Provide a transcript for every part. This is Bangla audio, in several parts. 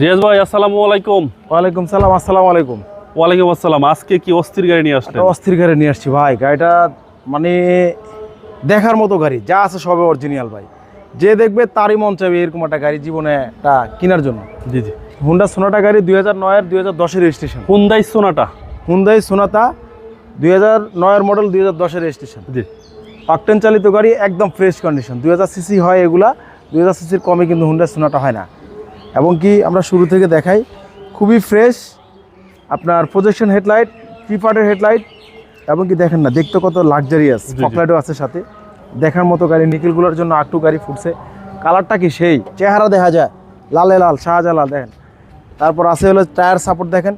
রিয়াজ ভাই আসসালামু আলাইকুম। ওয়ালাইকুম সালাম আসসালামু আলাইকুম। ওয়ালাইকুম আসসালাম। আজকে কি অস্থির গাড়ি নিয়ে আসলেন? অস্থির গাড়ি নিয়ে আসছি ভাই গাড়িটা মানে দেখার মতো গাড়ি যা আছে সবে অরিজিনাল ভাই। যে দেখবে তারই মন চাইবে এরকম একটা গাড়ি জীবনে একটা কেনার জন্য। জি জি। হুন্ডা সোনাটা গাড়ি দুই হাজার নয়ের দুই হাজার দশের রেজিস্ট্রেশন হুন্দাই সোনাটা হুন্দাই সোনাটা দুই হাজার নয়ের মডেল দুই হাজার দশের রেজিস্ট্রেশন জি। অকটেন চালিত গাড়ি একদম ফ্রেশ কন্ডিশন দুই হাজার সিসি হয় এগুলা দুই হাজার সিসির কমে কিন্তু হুন্ডা সোনাটা হয় না। এবং কি আমরা শুরু থেকে দেখাই। খুবই ফ্রেশ আপনার প্রজেকশন হেডলাইট থ্রি পার্টের হেডলাইট এবং কি দেখেন না দেখতে কত লাক্সারিয়াস। ফকলাইটও আছে সাথে। দেখার মতো গাড়ি নিকেলগুলোর জন্য আটটু গাড়ি ফুটছে। কালারটা কি সেই? চেহারা দেখা যায়। লালে লাল শাহজালাল দেখেন। তারপর আছে হলো টায়ার সাপোর্ট দেখেন।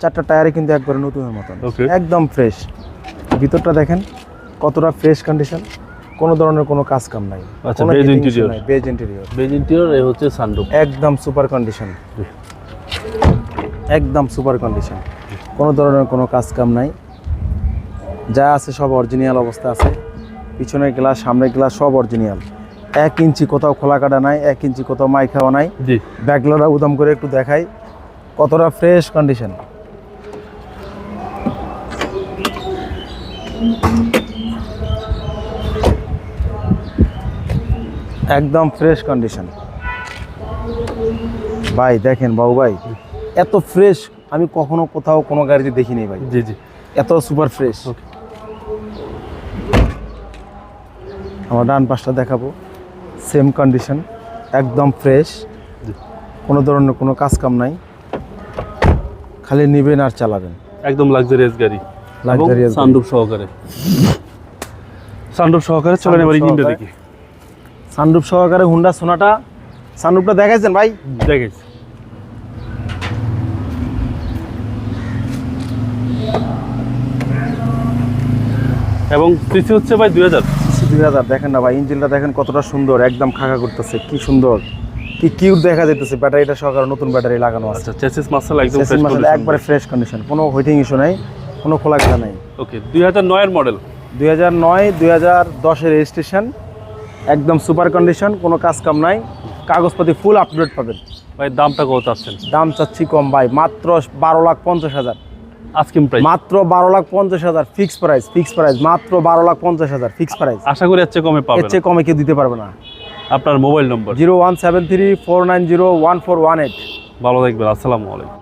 চারটা টায়ারে কিন্তু একবারে নতুনের মতন। একদম ফ্রেশ ভিতরটা দেখেন কতটা ফ্রেশ কন্ডিশন কোনো ধরনের কোনো কাজ কাম নাই। আচ্ছা। বেজ ইন্টিরিয়র এ হচ্ছে সানরুফ একদম সুপার কন্ডিশন একদম সুপার কন্ডিশন কোনো ধরনের কোনো কাজ কাম নাই। যা আছে সব অরিজিনাল অবস্থা আছে। পিছনের গ্লাস সামনের গ্লাস সব অরিজিনাল এক ইঞ্চি কোথাও খোলা কাটা নাই এক ইঞ্চি কোথাও মাই খাওয়া নাই ব্যাগলারা উদাম করে একটু দেখাই। কতটা ফ্রেশ কন্ডিশন একদম ফ্রেশ কন্ডিশন ভাই দেখেন বাবু ভাই এত ফ্রেশ আমি কখনো কোথাও কোনো গাড়িতে দেখিনি ভাই। জি জি। এত সুপার ফ্রেশ. আমার ডান পাশটা দেখাবো। সেম কন্ডিশন একদম ফ্রেশ কোনো ধরনের কোনো কাজ কাম নাই। খালি নেবেন আর চালাবেন। একদম লাক্সারিয়াস গাড়ি। গাড়ি। সানরুফ সহকারে। সানরুফ সহকারে চলেন এবার ইঞ্জিনটা দেখি। সানরুফ সহকারে হুন্ডা সোনাটা সানরুফটা দেখাইছেন ভাই? দেখেছি এবং সিসি হচ্ছে ভাই দুই হাজার। দুই হাজার দেখেন না ভাই ইঞ্জিনটা দেখেন কতটা সুন্দর একদম খাকা করতেছে কি সুন্দর। কি কিউট দেখা যাইতেছে ব্যাটারিটা সহকারে নতুন ব্যাটারি লাগানো আছে। আচ্ছা চেসিস মাসাল একদম একবারে ফ্রেশ কন্ডিশন কোনো হোয়েটিং ইস্যু নাই কোনো খোলা খেলা নাই। ওকে দুই হাজার নয়ের মডেল দুই হাজার নয় দুই হাজার দশের রেজিস্ট্রেশন একদম সুপার কন্ডিশন কোনো কাজ কাম নাই। কাগজপাতি ফুল আপডেট পাবেন। ভাই দামটা কত চাচ্ছেন? দাম চাচ্ছি কম ভাই মাত্র বারো লাখ পঞ্চাশ হাজার। আজকিম প্রাইস মাত্র বারো লাখ পঞ্চাশ হাজার ফিক্স প্রাইস ফিক্স প্রাইস মাত্র বারো লাখ পঞ্চাশ হাজার ফিক্স প্রাইস আশা করি চেয়ে কমে পাবে চেয়ে কমে কেউ দিতে পারবে না। আপনার mobile number zero one seven three four nine zero one four one eight. ভালো থাকবেন আসসালামু আলাইকুম।